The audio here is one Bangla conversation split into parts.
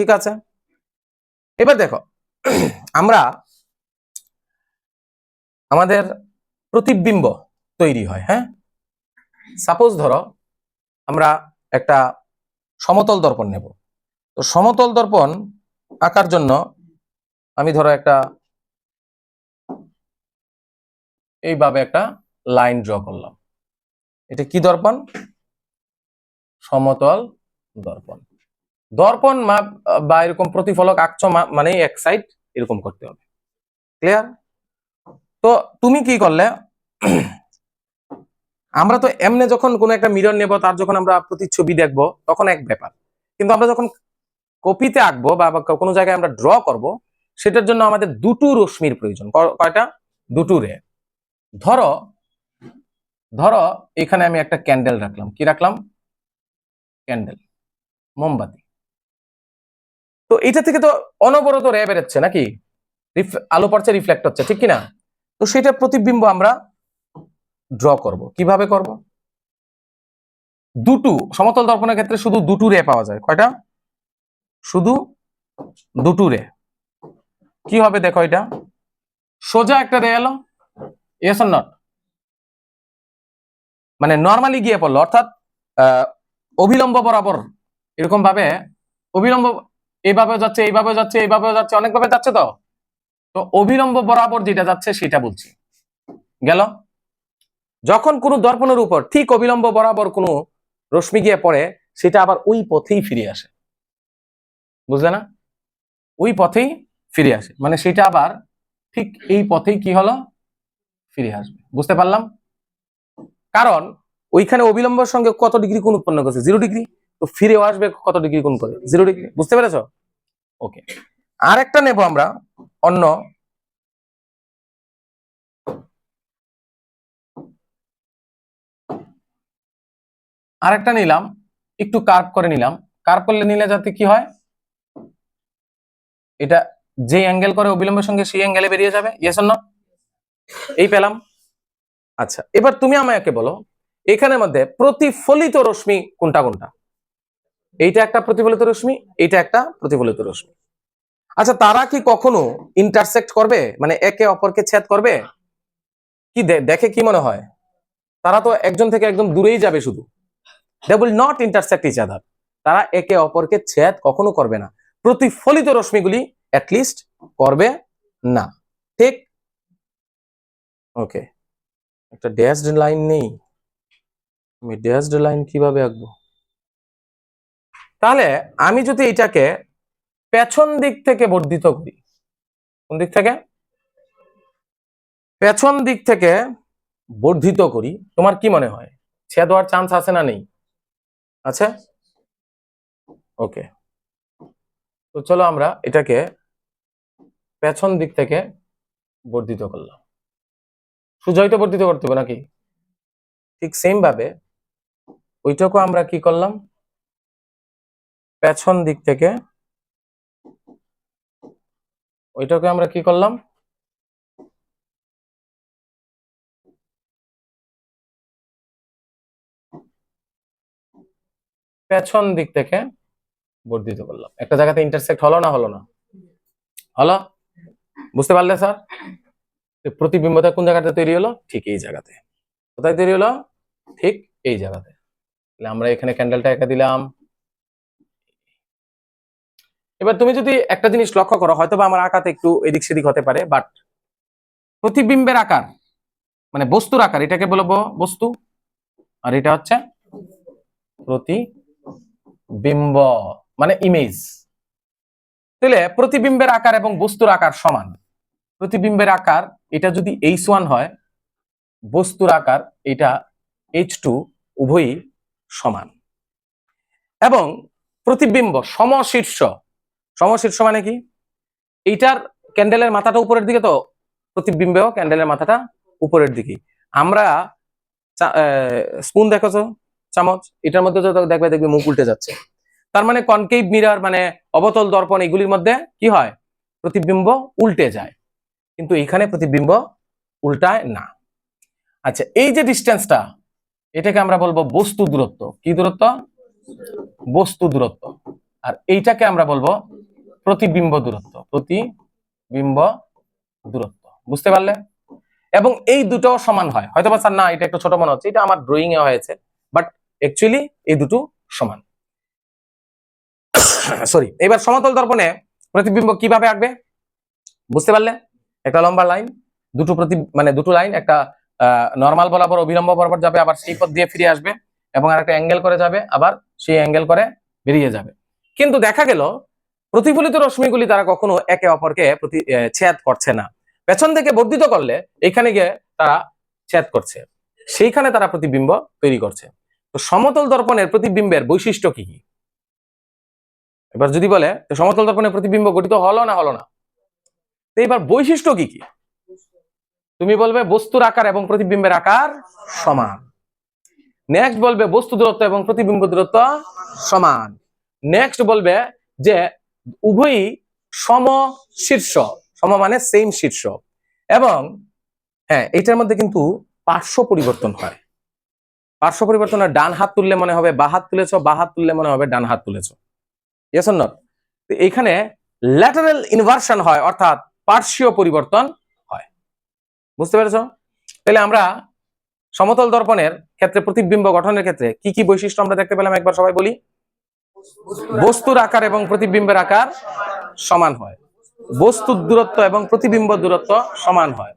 ঠিক আছে? এবার দেখো, আমরা আমাদের প্রতিবিম্ব তৈরি হয় হ্যাঁ? সাপোজ ধরো, আমরা একটা সমতল দর্পণ নেব। তো সমতল দর্পণ আঁকার জন্য আমি ধরো একটা এইভাবে একটা লাইন ড্র করলাম। এটা কি দর্পণ? সমতল দর্পণ। দর্পণ মাপ বা এরকম প্রতিফলক আঁকছ মা- মানেই এক সাইড এরকম করতে হবে। ক্লিয়ার তো তুমি কি করলে? আমরা তো এমনি যখন কোনো একটা মিরর নেব, তার যখন আমরা প্রতিচ্ছবি দেখব, তখন এক ব্যাপার। কিন্তু আমরা যখন কপিতে আঁকবো, বা কোনো জায়গায় আমরা ড্র করব, সেটার জন্য আমাদের দুটো রশ্মির প্রয়োজন। কয়টা? দুটো রে। ধরো ধরো, এখানে আমি একটা ক্যান্ডেল রাখলাম। কি রাখলাম? ক্যান্ডেল মোমবাতি। তো এটা থেকে তো অনবরত রে বেরোচ্ছে নাকি? আলো পড়ছে রিফ্লেক্ট হচ্ছে ঠিক কি না তো সেটা প্রতিবিম্ব আমরা ড্র করব। কীভাবে করব? দুটো সমতল দর্পণের ক্ষেত্রে শুধু দুটো রে পাওয়া যায়। কয়টা? শুধু দুটো রে। কি হবে দেখো এটা? সোজা একটা রে এলো। ইয়েস নট মানে নর্মালি গিয়ে পড়ল অর্থাৎ আহ, অবিলম্ব বরাবর এরকম ভাবে অবিলম্ব এইভাবে যাচ্ছে এইভাবে যাচ্ছে এইভাবে যাচ্ছে, অনেকভাবে যাচ্ছে তো? তো অবিলম্ব বরাবর যেটা যাচ্ছে সেটা বলছি। গেল? যখন কোনো দর্পণের উপর ঠিক অবিলম্ব বরাবর কোনো রশ্মি গিয়ে পড়ে, সেটা আবার ওই পথেই ফিরে আসে। বুঝলে না? ওই পথেই ফিরে আসে। মানে সেটা আবার ঠিক এই পথেই কি হলো? ফিরে আসবে। বুঝতে পারলাম? কারণ ওইখানে অবিলম্বর সঙ্গে কত ডিগ্রি কোন উৎপন্ন করছে? জিরো ডিগ্রি তো ফিরেও আসবে কত ডিগ্রি কোণ করে? জিরো ডিগ্রি বুঝতে পেরেছ? ওকে আর একটা নেব আমরা অন্য। আরেকটা নিলাম একটু কার্ভ করে নিলাম। কার্ভ করলে নিলে যাতে কি হয়? এটা যে অ্যাঙ্গেল করে অবিলম্বের সঙ্গে সেই অ্যাঙ্গেলে বেরিয়ে যাবে। ইয়েস না এই পেলাম। আচ্ছা এবার তুমি আমাকে বলো এখানের মধ্যে প্রতিফলিত রশ্মি কোনটা কোনটা? এইটা একটা প্রতিফলিত রশ্মি, এইটা একটা প্রতিফলিত রশ্মি। আচ্ছা তারা কি কখনো ইন্টারসেক্ট করবে? মানে একে অপরকে ছেদ করবে? কি দেখে কি মনে হয়? তারা তো একজন থেকে একদম দূরেই যাবে শুধু। They will not intersect each other তারা একে অপরকে ছেদ কখনো করবে না। প্রতিফলিত রশ্মিগুলি অ্যাটলিস্ট করবে না। ঠিক? ওকে একটা ড্যাশড লাইন নেই। আমি ড্যাশড লাইন কীভাবে আঁকবো? তাহলে আমি যদি এটাকে পেছন দিক থেকে বর্ধিত করি, কোন দিক থেকে? পেছন দিক থেকে বর্ধিত করি, তোমার কি মনে হয়? ছেদ হওয়ার চান্স আছে না নেই? আছে? ওকে তো চলো আমরা এটাকে পেছন দিক থেকে বর্ধিত করলাম। সুজয়িত বর্ধিত করতে হবে নাকি? ঠিক সেম ভাবে ওইটাকে আমরা কি করলাম? পেছন দিক থেকে ওইটাকে আমরা কি করলাম? পেছন দিক থেকে বর্ধিত করলাম একটা জায়গাতে ইন্টারসেক্ট হলো না হলো না? হলো? বুঝতে পারলে, স্যার? প্রতিবিম্বতা কোন জায়গাতে তৈরি হলো? ঠিক এই জায়গাতে। কোথায় তৈরি হলো? ঠিক এই জায়গাতে। আমরা এখানে ক্যান্ডেলটা একা দিলাম। এবার তুমি যদি একটা জিনিস লক্ষ্য করো হয়তো বা আমার আঁকাতে একটু এদিক সেদিক হতে পারে বাট প্রতিবিম্বের আকার মানে বস্তুর আকার, এটাকে বলব বস্তু, আর এটা হচ্ছে প্রতিবিম্ব মানে ইমেজ তাহলে প্রতিবিম্বের আকার এবং বস্তুর আকার সমান। প্রতিবিম্বের আকার, এটা যদি এইচ ওয়ান হয়, বস্তুর আকার, এটা এইচ টু উভয়ই সমান। এবং প্রতিবিম্ব, সমশীর্ষ সমশীর্ষ মানে কি এইটার ক্যান্ডেলের মাথাটা উপরের দিকে তো, প্রতিবিম্বেও ক্যান্ডেলের মাথাটা উপরের দিকে। আমরা স্পুন দেখেছ? চামচ? এটার মধ্যে তো দেখবে দেখবে মুখ উল্টে যাচ্ছে। তার মানে কনকেভ মিরার মানে অবতল দর্পণ এগুলির মধ্যে কি হয়? প্রতিবিম্ব উল্টে যায়। কিন্তু এখানে প্রতিবিম্ব উল্টায় না। আচ্ছা এই যে ডিস্টেন্সটা এটাকে আমরা বলব বস্তু দূরত্ব। কি দূরত্ব? বস্তু দূরত্ব। আর এইটাকে আমরা বলব প্রতিবিম্ব দূরত্ব প্রতিবিম্ব দূরত্ব। বুঝতে পারলে? এবং এই দুটো সমান হয়। হয়তো স্যার, না, এটা একটু ছোট মনে হচ্ছে, এটা আমার ড্রয়িং এ হয়েছে বাট অ্যাকচুয়ালি এই দুটো সমান। সরি এবার সমতল দর্পণে প্রতিবিম্ব কীভাবে আঁকবে? বুঝতে পারলে? একটা লম্বা লাইন দুটো প্রতি মানে দুটো লাইন একটা নর্মাল বরাবর, অবিলম্ব বরাবর যাবে, আবার সেই পথ দিয়ে ফিরে আসবে, এবং আর একটা অ্যাঙ্গেল করে যাবে, আবার সেই অ্যাঙ্গেল করে বেরিয়ে যাবে। কিন্তু দেখা গেল প্রতিফলিত রশ্মিগুলি তারা কখনো একে অপরকে প্রতি ছেদ করছে না। পেছন থেকে বর্ধিত করলে এখানে গিয়ে তারা ছেদ করছে। সেইখানে তারা প্রতিবিম্ব তৈরি করছে। তো সমতল দর্পণের প্রতিবিম্বের বৈশিষ্ট্য কি কি? এবার যদি বলে সমতল দর্পণের প্রতিবিম্ব গঠিত হলো না হলো না? তো এবার বৈশিষ্ট্য কি কি? তুমি বলবে বস্তুর আকার এবং প্রতিবিম্বের আকার সমান। নেক্সট বলবে বস্তু দূরত্ব এবং প্রতিবিম্ব দূরত্ব সমান। নেক্সট বলবে যে উভয়ই সম শীর্ষ, সম মানে সেম শীর্ষ। এবং হ্যাঁ এটার মধ্যে কিন্তু পার্শ্ব পরিবর্তন হয়। পার্শ্ব পরিবর্তন হয়, ডান হাত তুললে মনে হবে বা হাত তুলেছ, বা হাত তুললে মনে হবে ডান হাত তুলেছ। এইখানে ল্যাটারাল ইনভার্সন হয়, অর্থাৎ পার্শ্বীয় পরিবর্তন হয়। বুঝতে পেরেছ? তাহলে আমরা সমতল দর্পণের ক্ষেত্রে, প্রতিবিম্ব গঠনের ক্ষেত্রে কি কি বৈশিষ্ট্য আমরা দেখতে পেলাম? একবার সবাই বলি। বস্তুর আকার এবং প্রতিবিম্বের আকার সমান হয়। বস্তুর দূরত্ব এবং প্রতিবিম্ব দূরত্ব সমান হয়।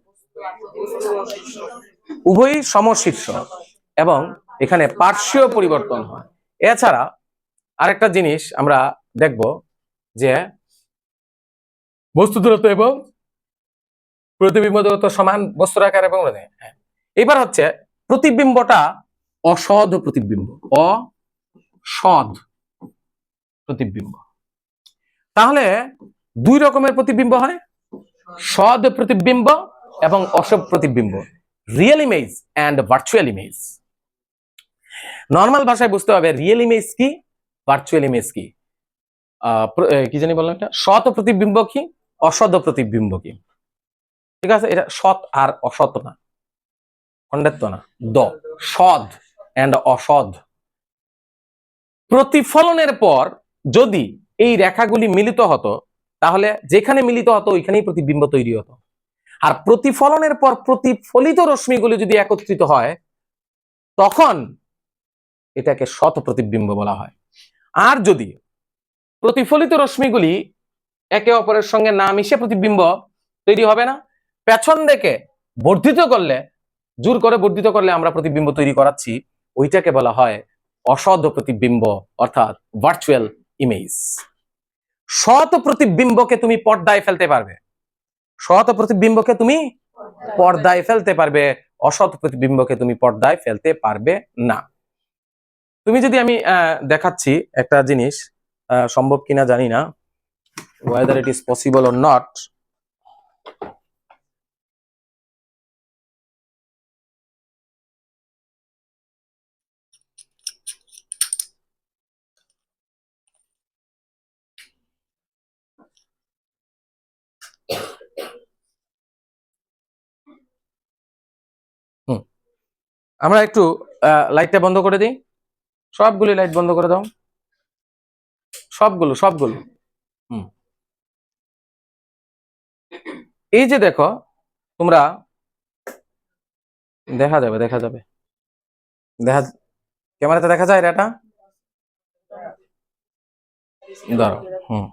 উভয়ই সমশীর্ষ এবং এখানে পার্শ্বীয় পরিবর্তন হয়। এছাড়া আরেকটা জিনিস আমরা দেখব যে বস্তু দূরত্ব এবং প্রতিবিম্ব দূরত্ব সমান বস্তুর আকার এবং হ্যাঁ। এবার হচ্ছে প্রতিবিম্বটা অসৎ প্রতিবিম্ব। অসৎ প্রতিবিম্ব। তাহলে দুই রকমের প্রতিবিম্ব হয়, সদ প্রতিবিম্ব এবং অসৎ প্রতিবিম্ব real image and virtual image normal ভাষায় বুঝতে হবে রিয়েল ইমেজ কি ভার্চুয়াল ইমেজ কি। কি জানি বললাম এটা? সৎ প্রতিবিম্ব কি অসৎ প্রতিবিম্ব কি। ঠিক আছে? এটা সৎ আর অসৎ না। খণ্ডেত্ব না। দ। সদ অ্যান্ড অসদ প্রতিফলনের পর যদি এই রেখাগুলি মিলিত হতো, তাহলে যেখানে মিলিত হতো, ওইখানেই প্রতিবিম্ব তৈরি হতো। আর প্রতিফলনের পর প্রতিফলিত রশ্মিগুলি যদি একত্রিত হয়, তখন এটাকে শত প্রতিবিম্ব বলা হয়। আর যদি প্রতিফলিত রশ্মিগুলি একে অপরের সঙ্গে না মিশে প্রতিবিম্ব তৈরি হবে না, পেছন দেখে বর্ধিত করলে, জোর করে বর্ধিত করলে আমরা প্রতিবিম্ব তৈরি করাচ্ছি, ওইটাকে বলা হয় অসদ প্রতিবিম্ব অর্থাৎ ভার্চুয়াল ইমেজ শত প্রতিবিম্বকে তুমি পর্দায় ফেলতে পারবে। শত প্রতিবিম্বকে তুমি পর্দায় ফেলতে পারবে। অসৎ প্রতিবিম্বকে তুমি পর্দায় ফেলতে পারবে না। তুমি যদি আমি দেখাচ্ছি একটা জিনিস সম্ভব কিনা জানি না whether it is possible or not আমরা একটু লাইটটা বন্ধ করে দিই। সবগুলো লাইট বন্ধ করে দাও। সবগুলো সবগুলো। হুম। এই যে দেখো, তোমরা, দেখা যাবে দেখা যাবে। দেখা, ক্যামেরাতে দেখা যায় এটা হুম হুম।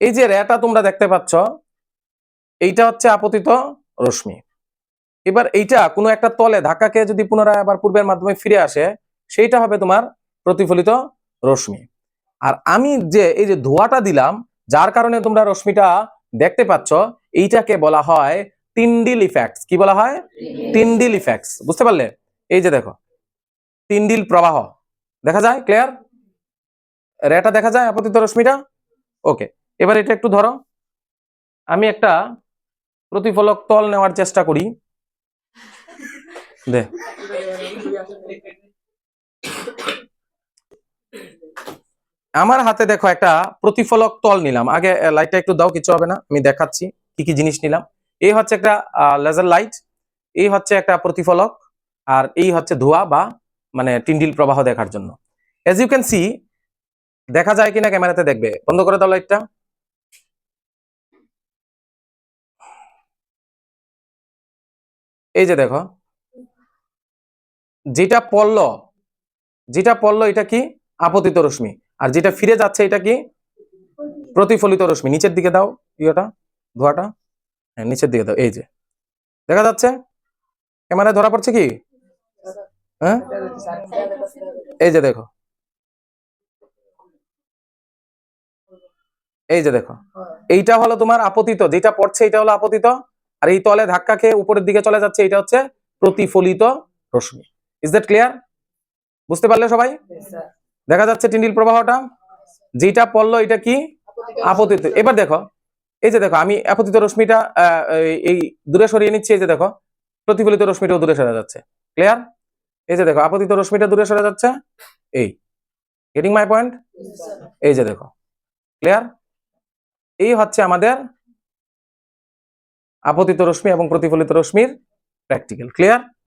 এই যে রেটা তোমরা দেখতে পাচ্ছ এইটা হচ্ছে আপতিত রশ্মি। এবার এইটা কোনো একটা তলে ধাক্কাকে যদি পুনরায় আবার পূর্বের মাধ্যমে ফিরে আসে সেইটা হবে তোমার প্রতিফলিত রশ্মি। আর আমি যে এই যে ধোঁয়াটা দিলাম যার কারণে তোমরা রশ্মিটা দেখতে পাচ্ছ এইটাকে বলা হয় তিনডিল ইফেক্টস কি বলা হয়? তিনডিল। ইফেক্টস বুঝতে পারলে? এই যে দেখো তিনডিল প্রবাহ। দেখা যায়? ক্লিয়ার রেটা দেখা যায় আপতিত রশ্মিটা? ওকে এবার এটা একটু ধরো। আমি একটা প্রতিফলক তল নেওয়ার চেষ্টা করি। দে। আমার হাতে দেখো একটা প্রতিফলক তল নিলাম। আগে লাইটটা একটু দাও, কিছু হবে না। আমি দেখাচ্ছি কি কি জিনিস নিলাম। এই হচ্ছে একটা লেজার লাইট এই হচ্ছে একটা প্রতিফলক, আর এই হচ্ছে ধোঁয়া বা মানে টিন্ডিল প্রবাহ দেখার জন্য। এজ ইউ ক্যান সি দেখা যায় কিনা ক্যামেরাতে দেখবে। বন্ধ করে দাও লাইটটা এই যে দেখো, যেটা পড়ল, যেটা পড়ল এটা কি? আপতিত রশ্মি। আর যেটা ফিরে যাচ্ছে এটা কি? প্রতিফলিত রশ্মি। নিচের দিকে দাও, ইয়েটা, ধোয়াটা। হ্যাঁ নিচের দিকে দাও, এই যে। দেখা যাচ্ছে? ক্যামেরায় ধরা পড়ছে কি? হ্যাঁ? এই যে দেখো। এই যে দেখো। এইটা হলো তোমার আপতিত। যেটা পড়ছে এটা হলো আপতিত। আর এই তলে ধাক্কা খেয়ে উপরের দিকে চলে যাচ্ছে এটা হচ্ছে প্রতিফলিত রশ্মি। ইজ দ্যাট ক্লিয়ার বুঝতে পারলে সবাই? দেখা যাচ্ছে টিন্ডিল প্রবাহটা। যেটা পড়ল এটা কি? আপতিত। এবার দেখো এই যে দেখো আমি আপতিত রশ্মিটা এই দূরে সরিয়ে নিচ্ছি এই যে দেখো প্রতিফলিত রশ্মিটাও দূরে সরে যাচ্ছে। ক্লিয়ার এই যে দেখো আপতিত রশ্মিটা দূরে সরে যাচ্ছে। এই গেটিং মাই পয়েন্ট এই যে দেখো ক্লিয়ার এই হচ্ছে আমাদের আপতিত রশ্মি এবং প্রতিফলিত রশ্মির প্র্যাকটিক্যাল ক্লিয়ার